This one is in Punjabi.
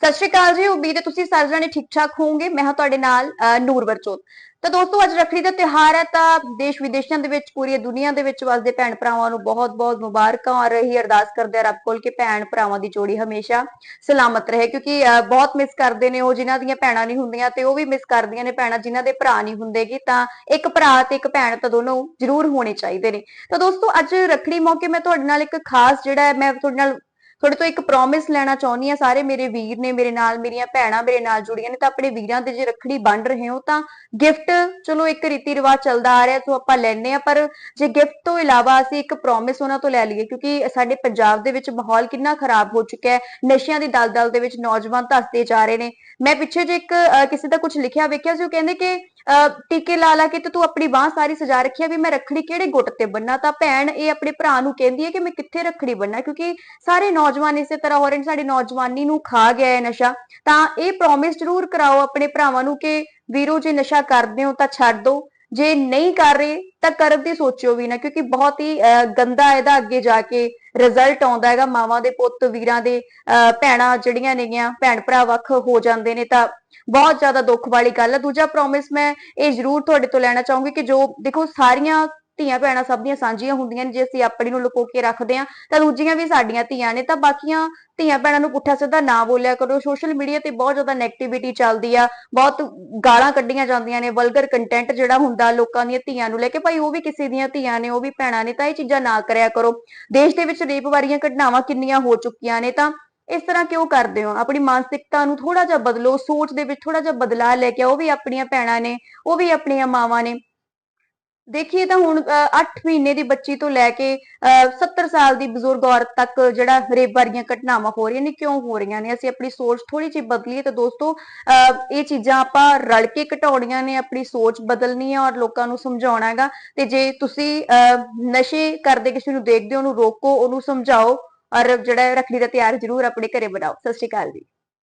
ਸਤਿ ਸ਼੍ਰੀ ਅਕਾਲ ਜੀ ਉਮੀਦ ਹੈ ਤੁਸੀਂ ਸਾਰੇ ਜਣੇ ਠੀਕ ਠਾਕ ਹੋਵੋਗੇ। ਮੈਂ ਹਾਂ ਤੁਹਾਡੇ ਨਾਲ ਨੂਰ ਵਰਚੋਤ ਤਾਂ ਦੋਸਤੋ ਅੱਜ ਰੱਖੜੀ ਦਾ ਤਿਉਹਾਰ ਹੈ ਤਾਂ ਦੇਸ਼ ਵਿਦੇਸ਼ਾਂ ਦੇ ਵਿੱਚ ਪੂਰੀ ਦੁਨੀਆ ਦੇ ਵਿੱਚ ਵਸਦੇ ਭੈਣ ਭਰਾਵਾਂ ਨੂੰ ਬਹੁਤ-ਬਹੁਤ ਮੁਬਾਰਕਾਂ ਔਰ ਇਹੀ ਅਰਦਾਸ ਕਰਦੇ ਆ ਰੱਬ ਕੋਲ ਕਿ ਭੈਣ ਭਰਾਵਾਂ ਦੀ ਜੋੜੀ ਹਮੇਸ਼ਾ ਸਲਾਮਤ ਰਹੇ ਕਿਉਂਕਿ ਅਹ, ਬਹੁਤ ਮਿਸ ਕਰਦੇ ਨੇ ਉਹ ਜਿਨ੍ਹਾਂ ਦੀਆਂ ਭੈਣਾਂ ਨਹੀਂ ਹੁੰਦੀਆਂ ਤੇ ਉਹ ਵੀ ਮਿਸ ਕਰਦੀਆਂ ਨੇ ਭੈਣਾਂ ਜਿਨ੍ਹਾਂ ਦੇ ਭਰਾ ਨਹੀਂ ਹੁੰਦੇਗੇ। ਤਾਂ ਇੱਕ ਭਰਾ ਤੇ ਇੱਕ ਭੈਣ ਤਾਂ ਦੋਨੋਂ ਜ਼ਰੂਰ ਹੋਣੇ ਚਾਹੀਦੇ ਨੇ। ਤਾਂ ਦੋਸਤੋ ਅੱਜ ਰੱਖੜੀ ਮੌਕੇ ਮੈਂ ਤੁਹਾਡੇ ਨਾਲ ਇੱਕ ਖਾਸ ਜਿਹੜਾ ਹੈ ਮੈਂ ਤੁਹਾਡੇ ਨਾਲ ਤੁਹਾਡੇ ਤੋਂ ਇੱਕ ਪ੍ਰੋਮਿਸ ਲੈਣਾ ਚਾਹੁੰਦੀ ਆ ਸਾਰੇ ਮੇਰੇ ਵੀਰ ਨੇ ਮੇਰੇ ਨਾਲ ਮੇਰੀਆਂ ਭੈਣਾਂ ਮੇਰੇ ਨਾਲ ਜੁੜੀਆਂ ਨੇ ਤਾਂ ਆਪਣੇ ਵੀਰਾਂ ਦੇ ਜੇ ਰੱਖੜੀ ਬੰਨ ਰਹੇ ਹੋ ਤਾਂ ਗਿਫਟ ਚਲੋ ਇੱਕ ਰੀਤੀ ਰਿਵਾਜ ਚੱਲਦਾ ਆ ਰਿਹਾ ਸੋ ਆਪਾਂ ਲੈਣੇ ਆ ਪਰ ਜੇ ਗਿਫਟ ਤੋਂ ਇਲਾਵਾ ਅਸੀਂ ਇੱਕ ਪ੍ਰੋਮਿਸ ਉਹਨਾਂ ਤੋਂ ਲੈ ਲਈਏ ਕਿਉਂਕਿ ਸਾਡੇ ਪੰਜਾਬ ਦੇ ਵਿੱਚ ਮਾਹੌਲ ਕਿੰਨਾ ਖਰਾਬ ਹੋ ਚੁੱਕਿਆ ਹੈ ਨਸ਼ਿਆਂ ਦੀ ਦਲਦਲ ਦੇ ਵਿੱਚ ਨੌਜਵਾਨ ਧੱਸਦੇ ਜਾ ਰਹੇ ਨੇ। ਮੈਂ ਪਿੱਛੇ ਜੇ ਇੱਕ ਕਿਸੇ ਦਾ ਕੁਝ ਲਿਖਿਆ ਵੇਖਿਆ ਸੀ ਉਹ ਕਹਿੰਦੇ ਕਿ ਅਹ, ਟੀਕੇ ਲਾ ਲਾ ਕੇ ਤੇ ਤੂੰ ਆਪਣੀ ਬਾਹ ਸਾਰੀ ਸਜਾ ਰੱਖੀ ਆ ਵੀ ਮੈਂ ਰੱਖੜੀ ਕਿਹੜੇ ਗੁੱਟ ਤੇ ਬੰਨਾ ਤਾਂ ਭੈਣ ਇਹ ਆਪਣੇ ਭਰਾ ਨੂੰ ਕਹਿੰਦੀ ਹੈ ਕਿ ਮੈਂ ਕਿੱਥੇ ਰੱਖੜੀ ਬੰਨਾ ਕਿਉਂਕਿ ਸਾਰੇ ਨੌ ਨੌਜਵਾਨ ਇਸੇ ਤਰ੍ਹਾਂ ਹੋ ਰਹੇ ਨੇ ਸਾਡੀ ਨੌਜਵਾਨੀ ਨੂੰ ਖਾ ਗਿਆ ਹੈ ਨਸ਼ਾ। ਤਾਂ ਇਹ ਪ੍ਰੋਮਿਸ ਜ਼ਰੂਰ ਕਰਾਓ ਆਪਣੇ ਭਰਾਵਾਂ ਨੂੰ ਕਿ ਵੀਰੋ ਜੇ ਨਸ਼ਾ ਕਰਦੇ ਹੋ ਤਾਂ ਛੱਡ ਦਿਓ ਜੇ ਨਹੀਂ ਕਰ ਰਹੇ ਤਾਂ ਕਰਨ ਦੀ ਸੋਚਿਓ ਵੀ ਨਾ ਕਿਉਂਕਿ ਬਹੁਤ ਹੀ ਗੰਦਾ ਇਹਦਾ ਅੱਗੇ ਜਾ ਕੇ ਰਿਜ਼ਲਟ ਆਉਂਦਾ ਹੈਗਾ। ਮਾਵਾਂ ਦੇ ਪੁੱਤ ਵੀਰਾਂ ਦੇ ਅਹ, ਭੈਣਾਂ ਜਿਹੜੀਆਂ ਨੇਗੀਆਂ ਭੈਣ ਭਰਾ ਵੱਖ ਹੋ ਜਾਂਦੇ ਨੇ ਤਾਂ ਬਹੁਤ ਜ਼ਿਆਦਾ ਦੁੱਖ ਵਾਲੀ ਗੱਲ ਹੈ ਦੂਜਾ ਪ੍ਰੋਮਿਸ ਮੈਂ ਇਹ ਜ਼ਰੂਰ ਤੁਹਾਡੇ ਤੋਂ ਲੈਣਾ ਚਾਹੂੰਗੀ ਕਿ ਜੋ ਦੇਖੋ ਸਾਰੀਆਂ ਧੀਆਂ ਭੈਣਾਂ ਸਭ ਦੀਆਂ ਸਾਂਝੀਆਂ ਹੁੰਦੀਆਂ ਨੇ, ਜੇ ਅਸੀਂ ਆਪਣੀ ਨੂੰ ਲੁਕੋ ਕੇ ਰੱਖਦੇ ਆ ਤਾਂ ਦੂਜੀਆਂ ਵੀ ਸਾਡੀਆਂ ਧੀਆਂ ਨੇ, ਤਾਂ ਬਾਕੀਆਂ ਧੀਆਂ ਭੈਣਾਂ ਨੂੰ ਪੁੱਠਾ ਸਿੱਧਾ ਨਾ ਬੋਲਿਆ ਕਰੋ। ਸੋਸ਼ਲ ਮੀਡੀਆ ਤੇ ਬਹੁਤ ਜ਼ਿਆਦਾ ਨੈਗੇਟਿਵਿਟੀ ਚੱਲਦੀ ਆ, ਬਹੁਤ ਗਾਲਾਂ ਕੱਢੀਆਂ ਜਾਂਦੀਆਂ ਨੇ ਵਲਗਰ ਕੰਟੈਂਟ ਜਿਹੜਾ ਹੁੰਦਾ ਲੋਕਾਂ ਦੀਆਂ ਧੀਆਂ ਨੂੰ ਲੈ ਕੇ, ਭਾਈ ਉਹ ਵੀ ਕਿਸੇ ਦੀਆਂ ਧੀਆਂ ਨੇ, ਉਹ ਵੀ ਭੈਣਾਂ ਨੇ, ਤਾਂ ਇਹ ਚੀਜ਼ਾਂ ਨਾ ਕਰਿਆ ਕਰੋ। ਦੇਸ਼ ਦੇ ਵਿੱਚ ਰੇਪ ਵਾਰੀਆਂ ਘਟਨਾਵਾਂ ਕਿੰਨੀਆਂ ਹੋ ਚੁੱਕੀਆਂ ਨੇ, ਤਾਂ ਇਸ ਤਰ੍ਹਾਂ ਕਿਉਂ ਕਰਦੇ ਹੋ? ਆਪਣੀ ਮਾਨਸਿਕਤਾ ਨੂੰ ਥੋੜਾ ਜਿਹਾ ਬਦਲੋ, ਸੋਚ ਦੇ ਵਿੱਚ ਥੋੜਾ ਜਿਹਾ ਬਦਲਾਅ ਲੈ ਕੇ ਆਓ, ਉਹ ਵੀ ਆਪਣੀਆਂ ਭੈਣਾਂ ਨੇ, ਉਹ ਵੀ ਆਪਣੀਆਂ ਮਾਵਾਂ ਨੇ। ਦੇਖੀਏ ਤਾਂ ਹੁਣ 8 ਮਹੀਨੇ ਦੀ ਬੱਚੀ ਤੋਂ ਲੈ ਕੇ ਅਹ, 70 ਸਾਲ ਦੀ ਬਜ਼ੁਰਗ ਔਰਤ ਤੱਕ ਜਿਹੜਾ ਰੇਪ ਵਰਗੀਆਂ ਘਟਨਾਵਾਂ ਹੋ ਰਹੀਆਂ ਨੇ ਕਿਉਂ ਹੋ ਰਹੀਆਂ ਨੇ? ਅਸੀਂ ਆਪਣੀ ਸੋਚ ਥੋੜੀ ਜਿਹੀ ਬਦਲੀਏ ਤਾਂ ਦੋਸਤੋ ਅਹ, ਇਹ ਚੀਜ਼ਾਂ ਆਪਾਂ ਰਲ ਕੇ ਘਟਾਉਣੀਆਂ ਨੇ ਆਪਣੀ ਸੋਚ ਬਦਲਣੀ ਹੈ ਔਰ ਲੋਕਾਂ ਨੂੰ ਸਮਝਾਉਣਾ ਹੈਗਾ। ਤੇ ਜੇ ਤੁਸੀਂ ਅਹ, ਨਸ਼ੇ ਕਰਦੇ ਕਿਸੇ ਨੂੰ ਦੇਖਦੇ ਹੋ ਉਹਨੂੰ ਰੋਕੋ ਉਹਨੂੰ ਸਮਝਾਓ ਔਰ ਜਿਹੜਾ ਰੱਖੜੀ ਦਾ ਤਿਆਰ ਜ਼ਰੂਰ ਆਪਣੇ ਘਰੇ ਬਣਾਓ। ਸਤਿ ਸ਼੍ਰੀ ਅਕਾਲ ਜੀ।